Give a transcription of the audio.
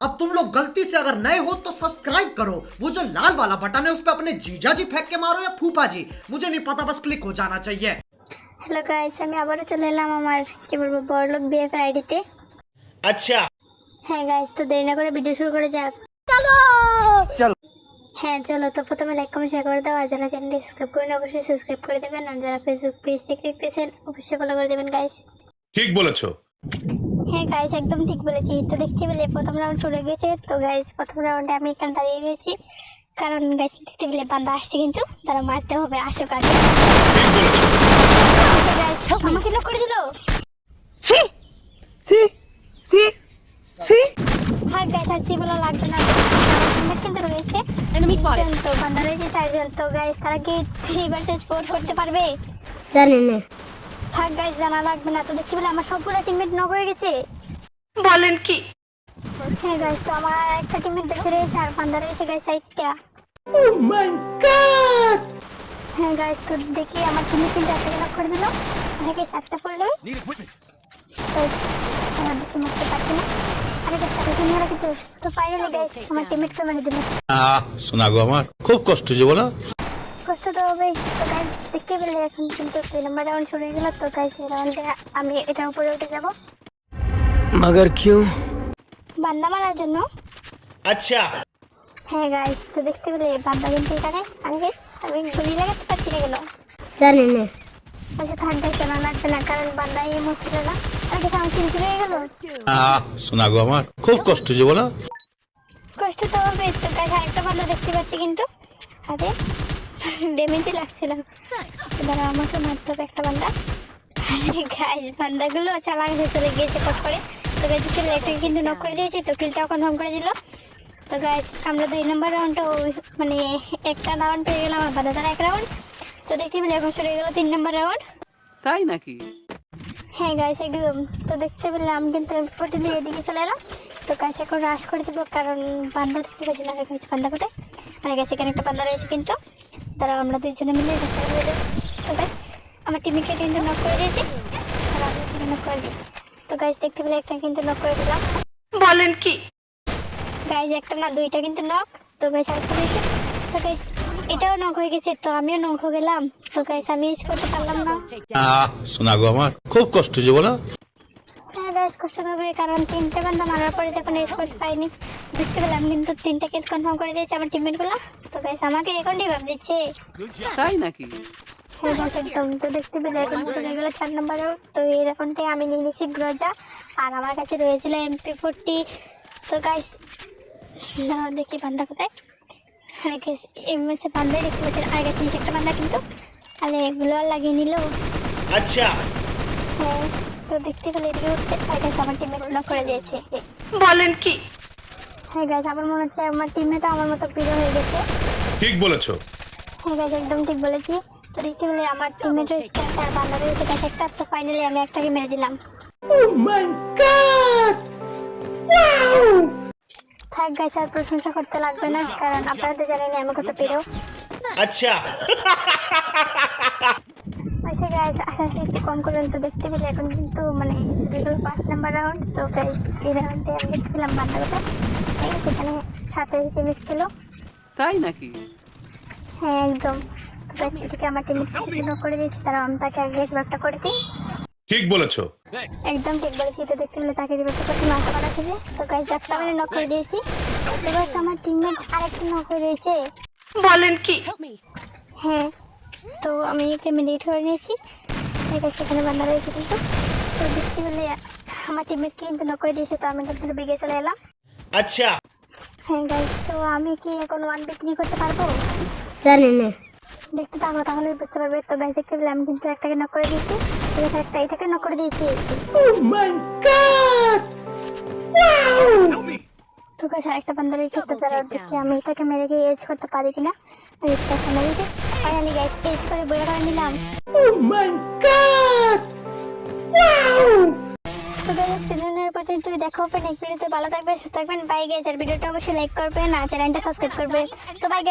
अब तुम लोग गलती से अगर नए हो तो सब्सक्राइब करो वो जो लाल वाला बटन है उस पर अपने जीजा जी फेंक के मारो या फूफा जी मुझे नहीं पता बस क्लिक हो जाना चाहिए হ্যালো গাইস আমি আবারও চলে এলাম আমার কি বলবো বড়লোক বিএফ আইডিতে अच्छा হ্যাঁ গাইস তো দেরি না করে ভিডিও শুরু করে যাক চলো। হ্যাঁ চলো তো প্রথমে লাইক কমেন্ট শেয়ার করে দাও আর যারা চ্যানেলটি সাবস্ক্রাইব করেন অবশ্যই সাবস্ক্রাইব করে দেবেন আর যারা ফেসবুক পেজ থেকে দেখতেছেন অবশ্যই ফলো করে দেবেন গাইস ঠিক বলেছো হ্যাঁ গাইস একদম ঠিক বলেছি। তো দেখতে পেলে প্রথম রাউন্ড চলে গেছে তো গাইস প্রথম রাউন্ডে আমি এখানে দাঁড়িয়ে গেছি কারণ গাইস দেখতে পেলে বান্দা আসছে কিন্তু। তারা মারতে হবে আসো কাজে আমাকে লক করে দিলো? হ্যাঁ গাইস আর সি বলা লাগবে না। কিন্তু রয়েছে। তো বান্দা রয়েছে চারজন। তো গাইস তারা কি থ্রি ভার্সেস ফোর করতে পারবে? জানি না। থাক গাইস জানা লাগবে না। তো দেখতে পেলে আমার সবগুলো টিমমেট নক হয়ে গেছে। বলেন কি? হ্যাঁ গাইস তো আমার একটা টিমমেট বেঁচে রয়েছে আর বান্দা রয়েছে গাইস সাইডটা হ্যাঁ গাইস তো দেখি আমার টিমমেট কিন্তু একটা নক করে দিল। অনেকে সাতটা পড়ল আমার দেখতে মারতে পারছি না। আরে গাইস তাকে শুনে রাখি তো তো ফাইনালি গাইস আমার টিমমেটকে মেরে দিল। আহ শোনা গো আমার খুব কষ্ট যে বলো। তবে তো গাইজ দেখতে পেলে এখন কিন্তু দুই নম্বর রাউন্ড শুরু হয়ে গেল তো গাইজ এই রাউন্ডে আমি এটার উপরে উঠে যাব। মাগার কিউ? বান্দা মারার জন্য। আচ্ছা। হ্যাঁ গাইস তো দেখতে পেলে বান্দা কিন্তু এখানে। আমি আমি গুলি লাগাতে পারছি না কেন? জানি না। আচ্ছা থার্ড ডে কেন লাগবে না কারণ বান্দা এই মরছিল না। আর কি আমার চিন্তা হয়ে গেল। শোনা গো আমার খুব কষ্ট যে বলো। কষ্ট তো হবে তো গাইস আরেকটা বান্দা দেখতে পাচ্ছি কিন্তু। আরে ড্যামেজই লাগছে না। এবার আমাকে মারতে হবে একটা বান্দা। আরে গাইস বান্দাগুলো হয়ে চলে গিয়েছে কট করে। তো গাইস কিল একটা কিন্তু নক করে দিয়েছি তো কিলটাও কনফার্ম করে দিল। তো গাইস আমরা দুই নম্বর রাউন্ডটা মানে একটা রাউন্ড পেয়ে গেলাম আর বান্দা তারা এক রাউন্ড তো দেখতে পেলে এখন শুরু হয়ে গেল তিন নম্বর রাউন্ড তাই নাকি? হ্যাঁ গাইস একদম। তো দেখতে পেলে আমি কিন্তু ফোর্টি দিয়ে এদিকে চলে এলাম। তো গাছ এখন রাশ করে দেবো কারণ বান্দা দেখতে পাচ্ছি না গাইস বান্দা কোথায়। মানে গাছ এখানে একটা বান্দা রয়েছে কিন্তু। তারা আমরা দুইজনে মিলে তো আমার টিমিকে কিন্তু নক করে দিয়েছি? আর আমি এখানে নক করে দিই তো গাইস দেখতে পেলে একটা কিন্তু নক করে দিলাম। বলেন কি? গাইস একটা না দুইটা কিন্তু নক তো গাইস আর রয়েছে তো গাইস এটাও নক হয়ে গেছে তো আমিও নক হয়ে গেলাম। তো গাইস আমি ইউজ করতে পারলাম না। শোনা গো আমার খুব কষ্ট যে বলো। হ্যাঁ গাইস কষ্ট হবে কারণ তিনটে বান্দা মারার পরে যখন এস করতে পাইনি দেখতে পেলাম কিন্তু তিনটা কিল কনফার্ম করে দিয়েছে আমার টিমমেটগুলো তো গাইস আমাকে এখনই ভাব দিচ্ছে। তাই নাকি? হ্যাঁ, হ্যাঁ, হ্যাঁ, একদম। তো দেখতে পেলে এখন চার নম্বর তো এই আমি নিয়ে নিয়েছি গ্রজা আর আমার কাছে রয়েছিল এমপি ফোরটি তো গাইস দেখি বান্দা কোথায়। আর গাইস এমএসে বান্দাই দেখতে পাচ্ছি আর বান্দা কিন্তু। আর এগুলো লাগিয়ে নিল। আচ্ছা। হ্যাঁ তো দেখতে পেলে এদিকে হচ্ছে আর গাছ আমার টিমমেট করে দিয়েছে। বলেন কি? হ্যাঁ গাইস আমার মনে হচ্ছে আমার টিমমেটও আমার মতো প্রিয় হয়ে গেছে। ঠিক বলেছ। হ্যাঁ গাইস একদম ঠিক বলেছি। তো দেখতে পেলে আমার টিমমেটের একটা বান্ধবীর হচ্ছে গাইস একটা তো ফাইনালি আমি একটাকে মেরে দিলাম। ও মাই গড ওয়াও থাক গাইস আর প্রশংসা করতে লাগবে না কারণ আপনারা তো জানেন আমি কত প্রিয়। আচ্ছা। আচ্ছা গাইস আশা আশা একটু কম করবেন তো দেখতে পেলে এখন কিন্তু মানে চলে গেল পাঁচ নাম্বার রাউন্ড তো গাইস এই রাউন্ডে আমি দেখছিলাম আছে সেখানে সাথে হিসেবে মিস ছিল তাই নাকি? হ্যাঁ একদম। তো গাইস এদিকে আমার টিম করে দিয়েছি তারা আমি তাকে আগে একটা করে দিই। ঠিক বলেছ। একদম ঠিক বলেছি তো দেখতে পেলে তাকে রিভাইভ করতে নক করা ছিল তো গাইস একটা মানে নক করে দিয়েছি। তো গাইস আমার টিমমেট আরেকটা নক হয়ে রয়েছে। বলেন কি? হ্যাঁ। তো আমি একে মিডিয়েট করে নিয়েছি। এটা সেখানে বান্ধা রয়েছে কিন্তু। তো দেখতে পেলে আমার টিমের কিন্তু নকরে দিয়েছে তো আমি কিন্তু বেগে চলে এলাম। আচ্ছা। হ্যাঁ গাইজ তো আমি কি এখন ওয়ান বিক্রি করতে পারব? জানি না। দেখতে পাবো তাহলে বুঝতে পারবে। তো গাইজ দেখতে পেলে আমি কিন্তু একটাকে নক করে দিয়েছি। এখানে একটা এটাকে নক করে দিয়েছি। মাই গড ওয়াও তো গাছ আরেকটা বান্দা রয়েছে তো তারা দেখি আমি এটাকে মেরে গিয়ে এজ করতে পারি কিনা? আমি সামনে দিয়েছি ফাইনালি গাইস এজ করে বইয়া করে নিলাম। তো গাইস স্ক্রিনের পর্যন্ত দেখো হবে নেক্সট ভিডিওতে ভালো থাকবেন সুস্থ থাকবেন। বাই গাইস আর ভিডিওটা অবশ্যই লাইক করবেন আর চ্যানেলটা সাবস্ক্রাইব করবেন। তো বাই